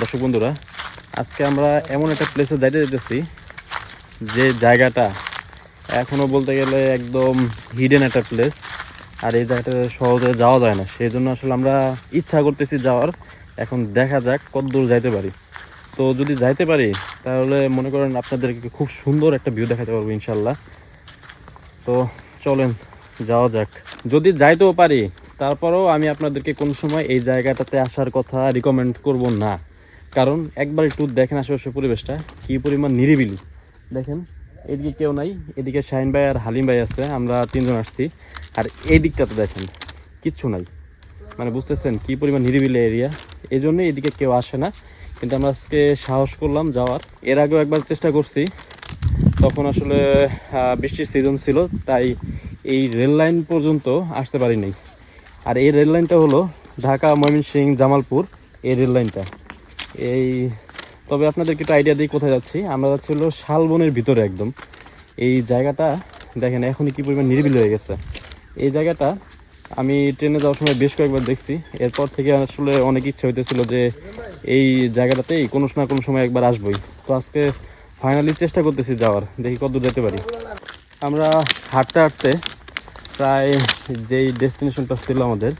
দর্শক বন্ধুরা, আজকে আমরা এমন একটা প্লেসে যাইতে যেতেছি যে জায়গাটা এখনও বলতে গেলে একদম হিডেন একটা প্লেস আর এই জায়গাটা সহজে যাওয়া যায় না। সেই জন্য আসলে আমরা ইচ্ছা করতেছি যাওয়ার। এখন দেখা যাক কত দূর যাইতে পারি। তো যদি যাইতে পারি, তাহলে মনে করেন আপনাদেরকে খুব সুন্দর একটা ভিউ দেখাতে পারব ইনশাল্লাহ তো চলেন, যাওয়া যাক। যদি যাইতেও পারি, তারপরেও আমি আপনাদেরকে কোন সময় এই জায়গাটাতে আসার কথা রিকমেন্ড করব না। কারণ একবার একটু দেখেন আশেপাশের পরিবেশটা, কি পরিমাণ নিরিবিলি। দেখেন, এদিকে কেউ নাই, এদিকে শাহিন ভাই আর হালিম ভাই আছে, আমরা তিনজন আসছি। আর এই দিকটাতে দেখেন, কিচ্ছু নাই। মানে বুঝতেছেন কি পরিমাণ নিরিবিলি এরিয়া এই জন্যই এদিকে কেউ আসে না। কিন্তু আমরা আজকে সাহস করলাম যাওয়ার। এর আগেও একবার চেষ্টা করছি। তখন আসলে বৃষ্টির সিজন ছিল, তাই এই রেল লাইন পর্যন্ত আসতে পারিনি। আর এই রেল লাইনটা হলো ঢাকা, ময়মনসিংহ, জামালপুর, এই রেল লাইনটা। এই, তবে আপনাদেরকে একটু আইডিয়া দিই কোথায় যাচ্ছি? আমরা যাচ্ছি হলো শালবনের ভিতরে একদম। এই জায়গাটা দেখেন এখনই কি পরিমাণ নিরিবিলি হয়ে গেছে। এই জায়গাটা আমি ট্রেনে যাওয়ার সময় বেশ কয়েকবার দেখছি। এরপর থেকে আসলে অনেক ইচ্ছা হইতেছিল যে এই জায়গাটাতেই কোনো না কোনো সময় একবার আসবই। তো আজকে ফাইনালি চেষ্টা করতেছি যাওয়ার। দেখি কত যেতে পারি। আমরা হাঁটতে হাঁটতে প্রায় যেই ডেস্টিনেশনটা ছিল আমাদের,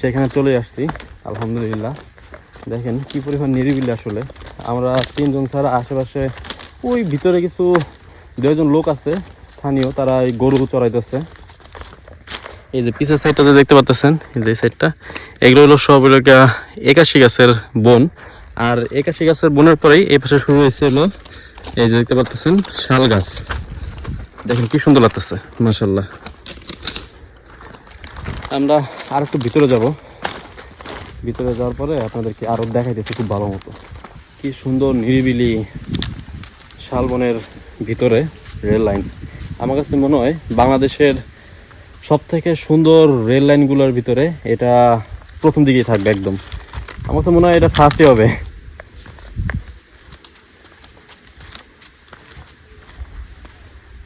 সেখানে চলে আসছি। আলহামদুলিল্লাহ। দেখেন কি পরিমাণ নিরিবিলি আসলে। আমরা তিনজন ছাড়া আশেপাশে ওই ভিতরে কিছু দুজন লোক আছে, স্থানীয়, তারা এই গরু চড়াইতেছে। এই যে পিছের সাইডটা যে দেখতে পাচ্ছেন এই যে সাইডটা এগুলো হলো সব হলো একাশি গাছের বন। আর একাশি গাছের বনের পরেই এই পাশে শুরু হয়েছে হলো এই যে দেখতে পাচ্ছেন শাল গাছ। দেখেন কি সুন্দর লাগতেছে মাসাল্লাহ আমরা আর একটু ভিতরে যাব। ভিতরে যাওয়ার পরে আপনাদেরকে আরও দেখাইতেছি খুব ভালো মতো। কি সুন্দর নিরিবিলি শালবনের ভিতরে রেল লাইন। আমার কাছে মনে হয় বাংলাদেশের সব থেকে সুন্দর রেল লাইনগুলোর ভিতরে এটা প্রথম দিকেই থাকবে একদম। আমার কাছে মনে হয় এটা ফার্স্টই হবে।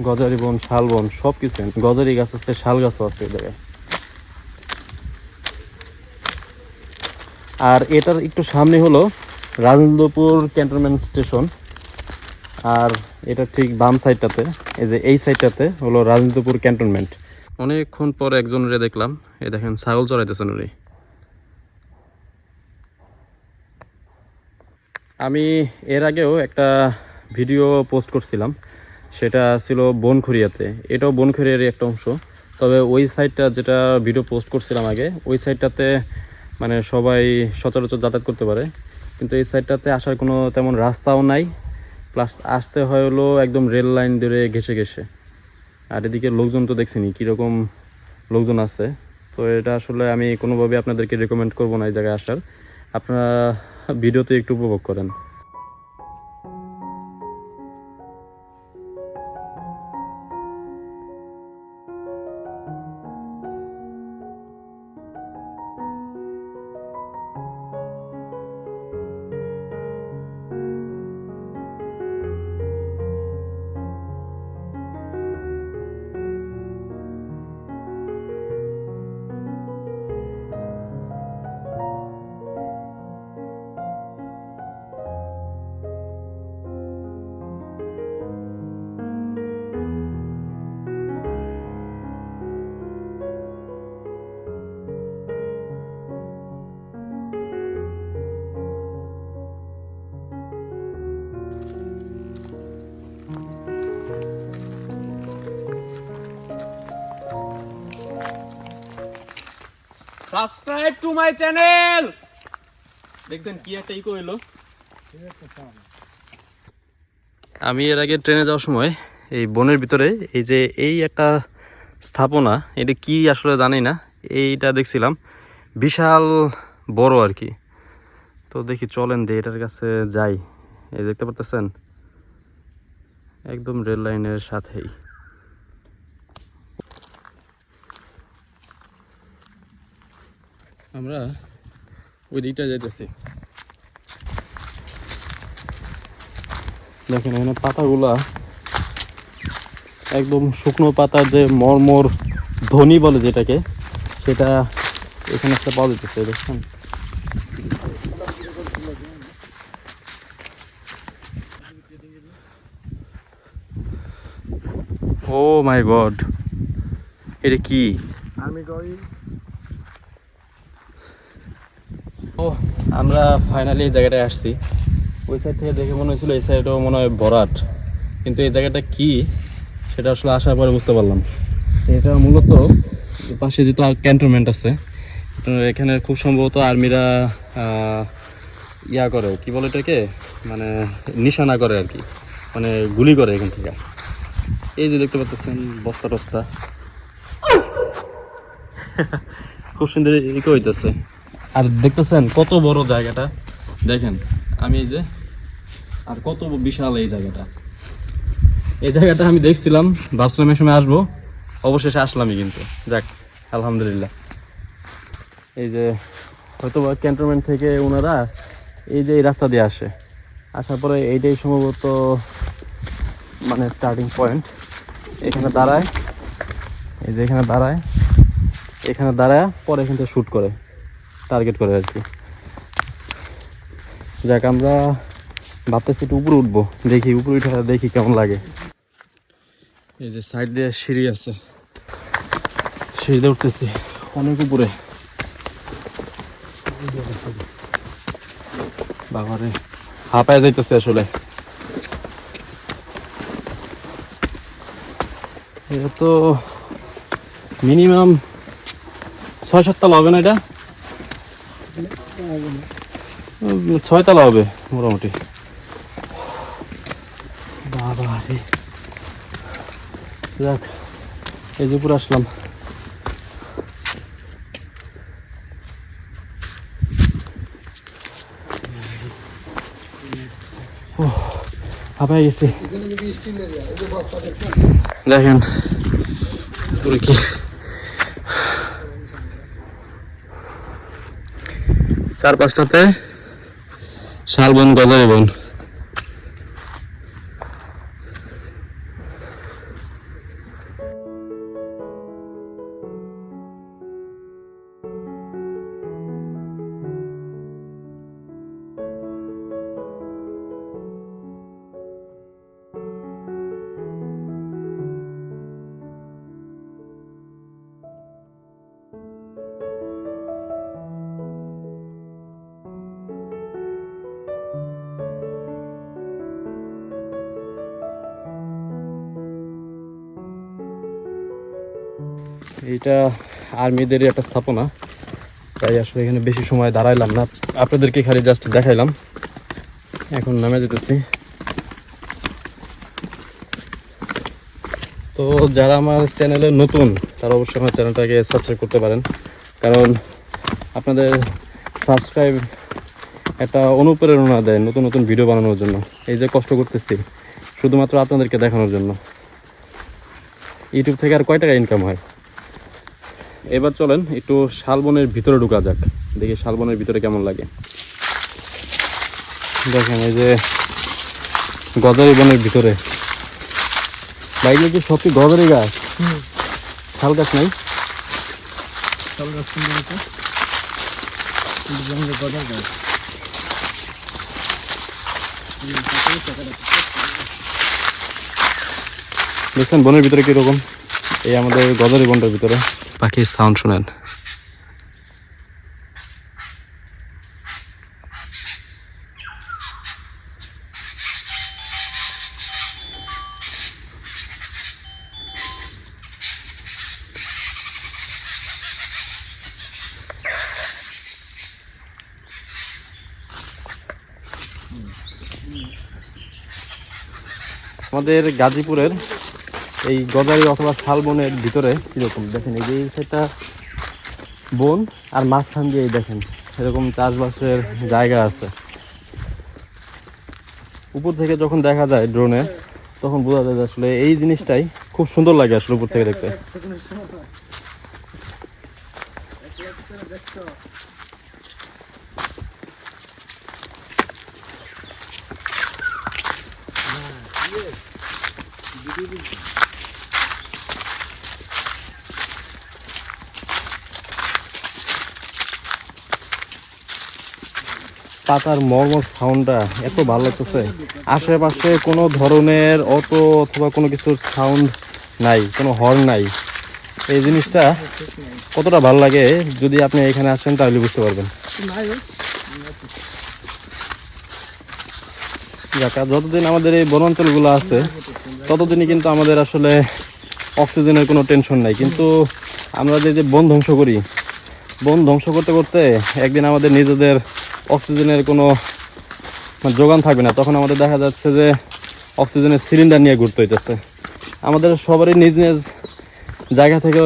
গজারি বন শাল বন সব কিছু গজারি গাছ আছে, শাল গাছও আছে এই জায়গায়। আর এটার একটু সামনে হলো রাজেন্দ্রপুর ক্যান্টনমেন্ট স্টেশন। আর এটা ঠিক বাম সাইডটাতে, এই যে এই সাইডটাতে হলো রাজেন্দ্রপুর ক্যান্টনমেন্ট। অনেকক্ষণ পর একজনের দেখলাম, এই দেখেন, ছাগল চড়াইতেছেন উনি। আমি এর আগেও একটা ভিডিও পোস্ট করছিলাম, সেটা ছিল বনখড়িয়াতে এটাও বনখড়িয়ারই একটা অংশ, তবে ওই সাইডটা যেটা ভিডিও পোস্ট করছিলাম আগে, ওই সাইডটাতে মানে সবাই সচরাচর যাতায়াত করতে পারে। কিন্তু এই সাইডটাতে আসার কোনো তেমন রাস্তাও নাই। প্লাস আসতে হয় হলো একদম রেল লাইন ধরে ঘেসে ঘেসে আর এদিকে লোকজন তো দেখছিনি কীরকম লোকজন আছে। তো এটা আসলে আমি কোনোভাবে আপনাদেরকে রেকমেন্ড করব না এই জায়গায় আসার। আপনারা ভিডিওতে একটু উপভোগ করেন। সাবস্ক্রাইব টু মাই চ্যানেল দেখছেন কি একটা ইকো এলো আমি এর আগে ট্রেনে যাওয়ার সময় এই বনের ভিতরে এই যে এই একটা স্থাপনা এটা কি আসলে জানি না এইটা দেখছিলাম। বিশাল বড় আর কি। তো দেখি চলেন দিয়ে এটার কাছে যাই। এই দেখতে পারতেছেন? একদম রেল লাইনের সাথেই। আমরা ওই দিকটা যাইতেছি। দেখেন, এখানে পাতাগুলা একদম শুকনো পাতা যে মরমর ধনী বলে যেটাকে, সেটা এখানে একটা পাওয়া যেতেছে দেখছেন? ও মাই গড, এটা কি? আমি ও, আমরা ফাইনালি এই জায়গাটায় আসছি। ওই সাইড থেকে দেখে মনে হয়েছিল এই সাইডও মনে হয় ভরাট। কিন্তু এই জায়গাটা কি, সেটা আসলে আসার পরে বুঝতে পারলাম। এটা মূলত পাশে যেহেতু ক্যান্টনমেন্ট আছে এখানে খুব সম্ভবত আর্মিরা ইয়া করে, কি বলে এটাকে? মানে নিশানা করে আর কি। মানে গুলি করে এখান থেকে। এই যে দেখতে পাচ্ছেন বস্তা টস্তা খুব সুন্দর ইকো হইতেছে আর দেখতেছেন কত বড় জায়গাটা? দেখেন, আমি এই যে, আর কত বিশাল এই জায়গাটা। এই জায়গাটা আমি দেখছিলাম ভাবছিলাম এই সময় আসব, অবশেষে আসলামই কিন্তু। যাক, আলহামদুলিল্লাহ। এই যে হয়তো ক্যান্টনমেন্ট থেকে ওনারা এই যে এই রাস্তা দিয়ে আসে। আসার পরে এইটাই সম্ভবত মানে স্টার্টিং পয়েন্ট এখানে দাঁড়ায়, এই যে এখানে দাঁড়ায় এখানে দাঁড়ায়, পরে এখান থেকে শ্যুট করে। টার্গেট করে আর কি যাক, আমরা ভাবতেছি একটু উপরে উঠবো। দেখি, উপরে উঠে দেখি কেমন লাগে। এই যে সাইড দিয়ে সিঁড়ি আছে। সিঁড়িতে উঠতেছি। অনেক উপরে। বাবারে, হাঁপায় যাইতেছে আসলে। এটা তো মিনিমাম ছয় সাতটা হবে না এটা? ছয়তলা হবে মোটামুটি। বাবা রে। যাক এই যে পুরো আসলাম। ও হাঁপায় গেছে। দেখেন পুরো কি। চার পাঁচটাতে শালবন গজারি বন। এইটা আর্মিদেরই একটা স্থাপনা। তাই আসলে এখানে বেশি সময় দাঁড়াইলাম না। আপনাদেরকে খালি জাস্ট দেখাইলাম। এখন নামে যেতেছি। তো যারা আমার চ্যানেলে নতুন, তারা অবশ্যই আমার চ্যানেলটাকে সাবস্ক্রাইব করতে পারেন। কারণ আপনাদের সাবস্ক্রাইব একটা অনুপ্রেরণা দেয় নতুন নতুন ভিডিও বানানোর জন্য। এই যে কষ্ট করতেছি, শুধুমাত্র আপনাদেরকে দেখানোর জন্য। ইউটিউব থেকে আর কয় টাকা ইনকাম হয়? এবার চলেন একটু শালবনের ভিতরে ঢুকা যাক। দেখি শালবনের ভিতরে কেমন লাগে। দেখেন এই যে গজারি বনের ভিতরে। বাইরে কি সব গজারি গাছ? শাল গাছ নাই? শাল গাছ গজার গাছ। দেখছেন বনের ভিতরে কীরকম? এই আমাদের গজারি বনটার ভিতরে। পাখির সাউন্ড শুনেন। আমাদের গাজীপুরের এই গদারি অথবা শালবনের ভিতরে কীরকম? দেখেন এই যে সাইডটা বন আর মাঝখান দিয়ে দেখেন, এরকম চাষবাসের জায়গা আছে। উপর থেকে যখন দেখা যায় ড্রোনে তখন বোঝা যায় আসলে এই জিনিসটাই খুব সুন্দর লাগে আসলে উপর থেকে দেখতে। পাতার মর্মর সাউন্ডটা এত ভালো লাগতেছে। আশেপাশে কোনো ধরনের অটো অথবা কোনো কিছুর সাউন্ড নাই, কোনো হর্ন নাই। এই জিনিসটা কতটা ভালো লাগে যদি আপনি এখানে আসেন তাহলে বুঝতে পারবেন। যতদিন আমাদের এই বনাঞ্চলগুলো আছে, ততদিনই কিন্তু আমাদের আসলে অক্সিজেনের কোনো টেনশন নাই। কিন্তু আমরা যে যে বন ধ্বংস করি, বন ধ্বংস করতে করতে একদিন আমাদের নিজেদের অক্সিজেনের কোনো মানে যোগান থাকবে না। তখন আমাদের দেখা যাচ্ছে যে অক্সিজেনের সিলিন্ডার নিয়ে ঘুরতে হইতেছে। আমাদের সবারই নিজ নিজ জায়গা থেকে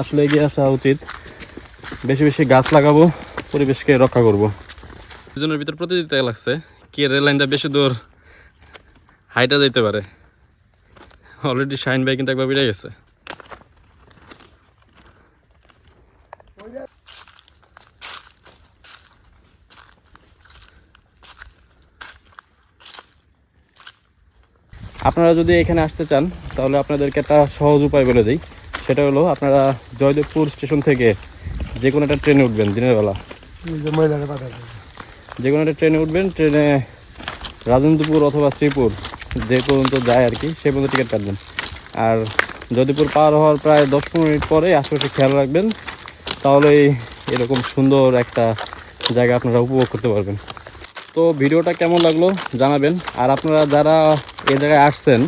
আসলে এগিয়ে আসা উচিত। বেশি বেশি গাছ লাগাবো, পরিবেশকে রক্ষা করব। দুজনের ভিতর প্রতিযোগিতা লাগছে। কে রেল লাইনটা বেশি দূর হাইটা যেতে পারে? অলরেডি শাইন ভাই কিন্তু একবার বেড়ে গেছে। আপনারা যদি এখানে আসতে চান তাহলে আপনাদেরকে একটা সহজ উপায় বলে দিই। সেটা হলো আপনারা জয়দেবপুর স্টেশন থেকে যে কোনো একটা ট্রেনে উঠবেন দিনের বেলা। যে কোনো একটা ট্রেনে উঠবেন ট্রেনে রাজেন্দ্রপুর অথবা শ্রীপুর যে পর্যন্ত যায় আর কি সে পর্যন্ত টিকিট কাটবেন। আর যদিপুর পার হওয়ার প্রায় দশ পনেরো মিনিট পরে আশেপাশে খেয়াল রাখবেন তাহলেই এরকম সুন্দর একটা জায়গা আপনারা উপভোগ করতে পারবেন। তো ভিডিওটা কেমন লাগল জানাবেন। আর আপনারা যারা এই জায়গায় আসছেন,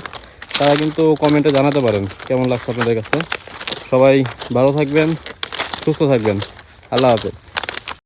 তারা কিন্তু কমেন্টে জানাতে পারেন কেমন লাগছে আপনাদের কাছে। সবাই ভালো থাকবেন, সুস্থ থাকবেন। আল্লাহ হাফেজ।